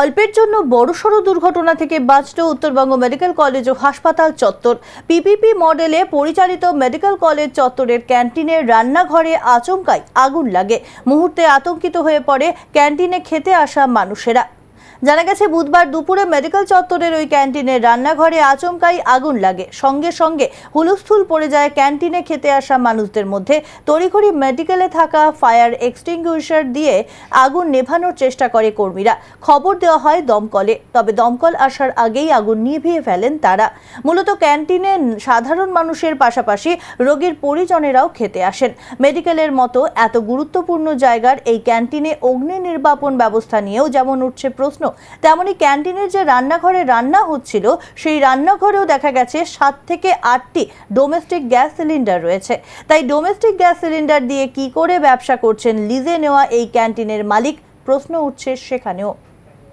অল্পের জন্য বড়সড় দুর্ঘটনা থেকে বাঁচল উত্তরবঙ্গ মেডিকেল কলেজ ও হাসপাতাল চত্বর। পিপিপি মডেলে পরিচালিত মেডিকেল কলেজ চত্বরের ক্যান্টিনের রান্নাঘরে আচমকাই আগুন লাগে। মুহূর্তে আতঙ্কিত হয়ে পড়ে ক্যান্টিনে খেতে আসা মানুষেরা। জানা গেছে, বুধবার দুপুরে মেডিকেল চত্বরের ওই ক্যান্টিনের রান্নাঘরে আচমকাই আগুন লাগে। সঙ্গে সঙ্গে হুলস্থুল পড়ে যায় ক্যান্টিনে খেতে আসা মানুষদের মধ্যে। তড়িঘড়ি মেডিকেলে থাকা ফায়ার এক্সটিংগুইশার দিয়ে আগুন নেভানোর চেষ্টা করে কর্মীরা। খবর দেওয়া হয় দমকলে, তবে দমকল আসার আগেই আগুন নিভিয়ে ফেলেন তারা। মূলত ক্যান্টিনে সাধারণ মানুষের পাশাপাশি রোগীর পরিজনেরাও খেতে আসেন। মেডিকেলের মতো এত গুরুত্বপূর্ণ জায়গার এই ক্যান্টিনে অগ্নি নির্বাপন ব্যবস্থা নিয়েও যেমন উঠছে প্রশ্ন তেমনি ক্যান্টিনের যে রান্নাঘরে রান্না হচ্ছিল, সেই রান্নাঘরেও দেখা গেছে সাত থেকে আটটি ডোমেস্টিক গ্যাস সিলিন্ডার রয়েছে। তাই ডোমেস্টিক গ্যাস সিলিন্ডার দিয়ে কি করে ব্যবসা করছেন লিজে নেওয়া এই ক্যান্টিনের মালিক? প্রশ্ন উঠছে সেখানেও।